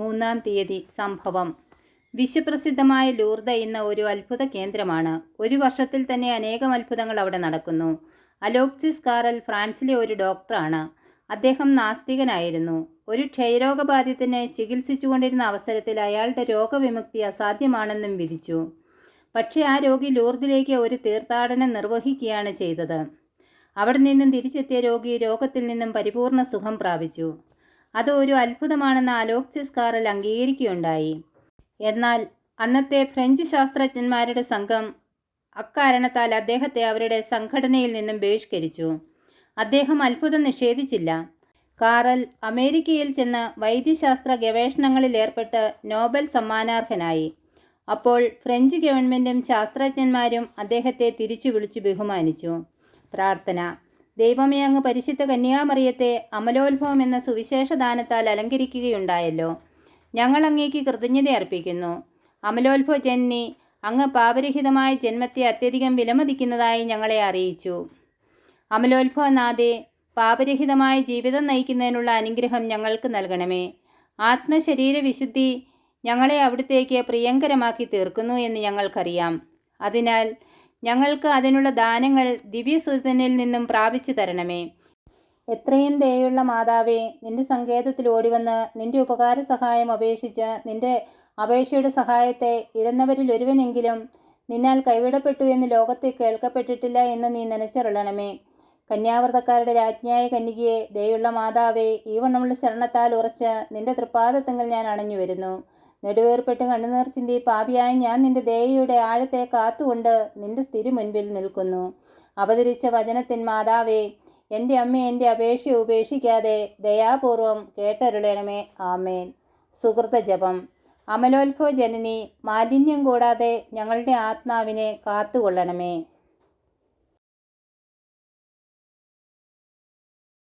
മൂന്നാം തീയതി സംഭവം. വിശ്വപ്രസിദ്ധമായ ലൂർദ എന്ന ഒരു അത്ഭുത കേന്ദ്രമാണ്. ഒരു വർഷത്തിൽ തന്നെ അനേകം അത്ഭുതങ്ങൾ അവിടെ നടക്കുന്നു. അലോക്സിസ് കാറൽ ഫ്രാൻസിലെ ഒരു ഡോക്ടറാണ്. അദ്ദേഹം നാസ്തികനായിരുന്നു. ഒരു ക്ഷയരോഗബാധിതനെ ചികിത്സിച്ചുകൊണ്ടിരുന്ന അവസരത്തിൽ അയാളുടെ രോഗവിമുക്തി അസാധ്യമാണെന്നും വിധിച്ചു. പക്ഷേ ആ രോഗി ലൂർദിലേക്ക് ഒരു തീർത്ഥാടനം നിർവഹിക്കുകയാണ് ചെയ്തത്. അവിടെ നിന്നും തിരിച്ചെത്തിയ രോഗി രോഗത്തിൽ നിന്നും പരിപൂർണ സുഖം പ്രാപിച്ചു. അത് ഒരു അത്ഭുതമാണെന്ന് അലോക്സിസ് കാറൽ അംഗീകരിക്കുകയുണ്ടായി. എന്നാൽ അന്നത്തെ ഫ്രഞ്ച് ശാസ്ത്രജ്ഞന്മാരുടെ സംഘം അക്കാരണത്താൽ അദ്ദേഹത്തെ അവരുടെ സംഘടനയിൽ നിന്നും ബഹിഷ്കരിച്ചു. അദ്ദേഹം അത്ഭുതം നിഷേധിച്ചില്ല. കാറൽ അമേരിക്കയിൽ ചെന്ന് വൈദ്യശാസ്ത്ര ഗവേഷണങ്ങളിൽ ഏർപ്പെട്ട് നോബൽ സമ്മാനാർഹനായി. അപ്പോൾ ഫ്രഞ്ച് ഗവൺമെന്റും ശാസ്ത്രജ്ഞന്മാരും അദ്ദേഹത്തെ തിരിച്ചു വിളിച്ചു ബഹുമാനിച്ചു. പ്രാർത്ഥന. ദൈവമേ അങ്ങ് പരിശുദ്ധ കന്യാമറിയത്തെ അമലോത്ഭവം എന്ന സുവിശേഷ ദാനത്താൽ അലങ്കരിക്കുകയുണ്ടായല്ലോ. ഞങ്ങൾ അങ്ങേക്ക് കൃതജ്ഞത അർപ്പിക്കുന്നു. അമലോത്ഭവ ജന്നി അങ്ങ് പാപരഹിതമായ ജന്മത്തെ അത്യധികം വിലമതിക്കുന്നതായി ഞങ്ങളെ അറിയിച്ചു. അമലോത്ഭവനാഥെ പാപരഹിതമായ ജീവിതം നയിക്കുന്നതിനുള്ള അനുഗ്രഹം ഞങ്ങൾക്ക് നൽകണമേ. ആത്മശരീര വിശുദ്ധി ഞങ്ങളെ അവിടുത്തേക്ക് പ്രിയങ്കരമാക്കി തീർക്കുന്നു എന്ന് ഞങ്ങൾക്കറിയാം. അതിനാൽ ഞങ്ങൾക്ക് അതിനുള്ള ദാനങ്ങൾ ദിവ്യസുതനിൽ നിന്നും പ്രാപിച്ചു തരണമേ. എത്രയും ദയുള്ള മാതാവേ നിന്റെ സങ്കേതത്തിൽ ഓടിവന്ന് നിന്റെ ഉപകാര സഹായം അപേക്ഷിച്ച് നിന്റെ അപേക്ഷയുടെ സഹായത്തെ ഇരന്നവരിൽ ഒരുവനെങ്കിലും നിന്നാൽ കൈവിടപ്പെട്ടു എന്ന് ലോകത്തെ കേൾക്കപ്പെട്ടിട്ടില്ല എന്ന് നീ നനച്ചിരളണമേ. കന്യാവ്രതക്കാരുടെ രാജ്ഞിയായ കന്യകയെ ദയുള്ള മാതാവേ ഈ വണ്ണമുള്ള ശരണത്താൽ ഉറച്ച് നിന്റെ തൃപ്പാദത്തങ്ങൾ ഞാൻ അണഞ്ഞു വരുന്നു നെടുവേർപ്പെട്ട് കണ്ണുനീർ ചിന്തി പാപിയായ ഞാൻ നിന്റെ ദയയുടെ ആഴത്തെ കാത്തുകൊണ്ട് നിന്റെ സ്ഥിരി മുൻപിൽ നിൽക്കുന്നു. അവതരിച്ച വചനത്തിൻ മാതാവേ എന്റെ അമ്മ എന്റെ അപേക്ഷ ഉപേക്ഷിക്കാതെ ദയാപൂർവം കേട്ടരുളണമേ. ആമേൻ. സുഹൃത ജപം. അമലോത്ഭവ ജനനി മാലിന്യം കൂടാതെ ഞങ്ങളുടെ ആത്മാവിനെ കാത്തുകൊള്ളണമേ.